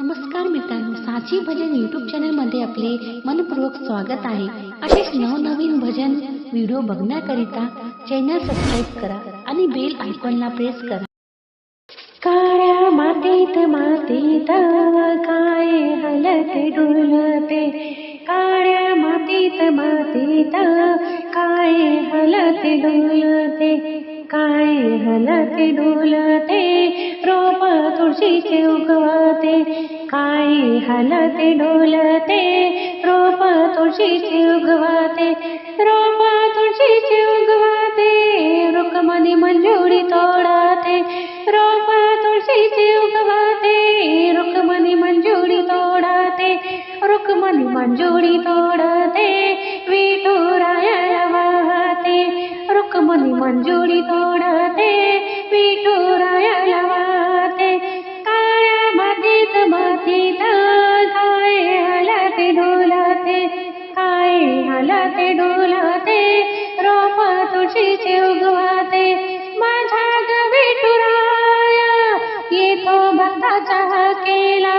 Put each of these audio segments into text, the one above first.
नमस्कार मित्रांनो साची भजन यूट्यूब चॅनलमध्ये आपले मनपूर्वक स्वागत आहे. असेच नवनवीन भजन व्हिडिओ बघण्याकरिता चॅनल सबस्क्राईब करा आणि बेल आयकॉनला प्रेस करा. काळ्या मातीत मातीत काय हलते डुलते? काळ्या मातीत मातीत काय हलते डुलते? काय हलते डुलते? तुळशीचे उगवते काय हलते डोलते रोप तुळशीचे उगवते रोप तुळशीचे उगवते रुकमनी मंजुरी तोडते रोप तुळशीचे उगवते रुकमणी मंजुरी तोडते रुकमणी मंजुरी तोडते विठुराया वाहते रुकमनी मंजुरी तोडते विठुराया वाहते. मातीत काय हलते डोलते काय हलते डोलते रोप तुळशीचे उगवते माझ्या ग विठुराया येतो भक्ताचा केला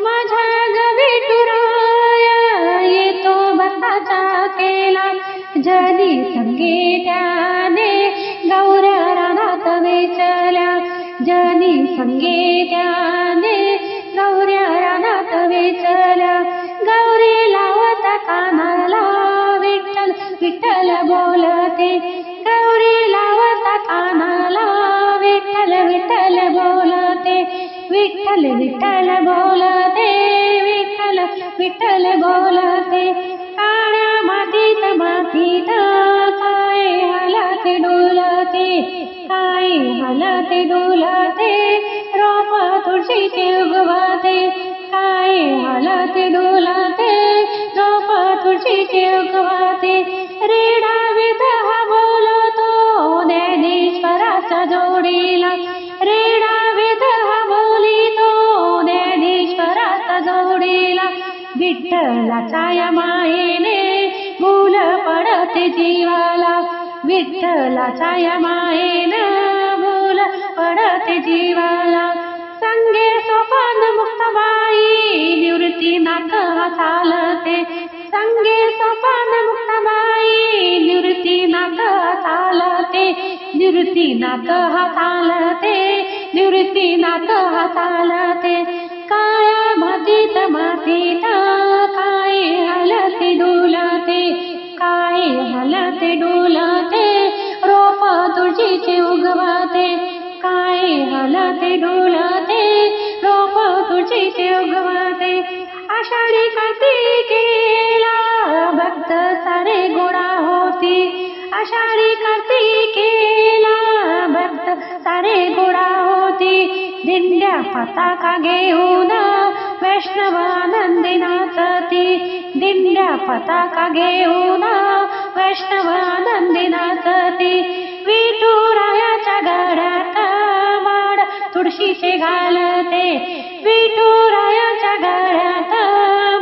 माझ्या ग विठुराया येतो भक्ताचा केला जनी संगे त्याने गौऱ्या रानात वेचल्या जनी संगे रानात गौरी लावता कानाला विठ्ठल विठ्ठल बोलते. गौरी लावत कानाला विठ्ठल विठ्ठल बोलते. विठ्ठल विठ्ठल बोलते विठ्ठल विठ्ठल बोलते. काळ्या मातीत मातीत काय हलते डोलते? काय हलते डोलते? रोप तुळशीचे उगवते. हलते डोलते रोप तुळशीचे उगवते रेडा विधवा बोलतो ज्ञानेश्वराच्या जोडीला. रेडा विधवा बोलितो ज्ञानेश्वराच्या जोडीला. विठ्ठलाचा या मायेने भूल पडते जीवाला. विठ्ठलाचा या मायेनं भूल पडते जीवाला. संगे सोपान निवृत्ती नाथ हा चालते निवृत्ती नाथ हा काळ्या मातीत मातीत काय हलते डोलते काय हलते डोलते. रोप तुळशीचे उगवते काय हलते डोलते. रोप तुळशीचे उगवते. आषाढी कार्तिकेला भक्त सारे गोडा होती. आषाढी कार्तिकेला दिंड्या पताका घेऊन वैष्णवानंदी नाचती दिंड्या पताका घेऊन वैष्णवानंदी नाचती विठुरायाच्या गड्यात माड तुळशीचे घालते. विठुरायाच्या गड्यात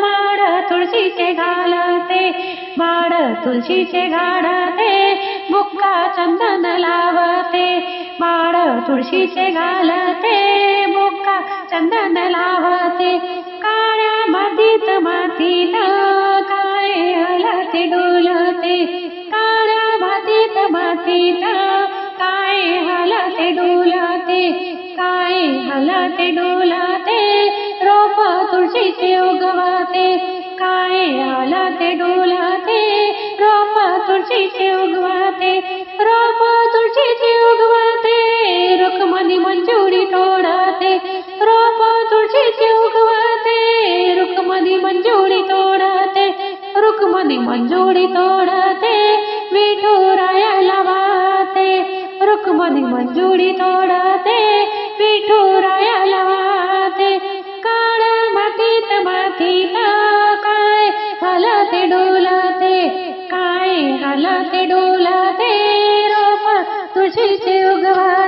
माड तुळशीचे घालते. माड तुळशीचे घालते. बुक्का चंदन लावते. माड तुळशीचे घालते मुका चंदन लावते. काळ्या मातीत मातीत काय हलते डोलते. काळ्या मातीत मातीत काय हलते डोलते. काय हलते डोलते. रोप तुळशीचे उगवते. काय हलते डोलते. रोप तुळशीचे उगवते. रोप रुक्मणी मंजुळी तोडते विठुरायाला वाहते रुक्मणी मंजुळी तोडते विठुरायाला वाहते काळ मातीत मातीत काय हलते डोलते काय हलते डोलते. रोप तुळशीचे उगवा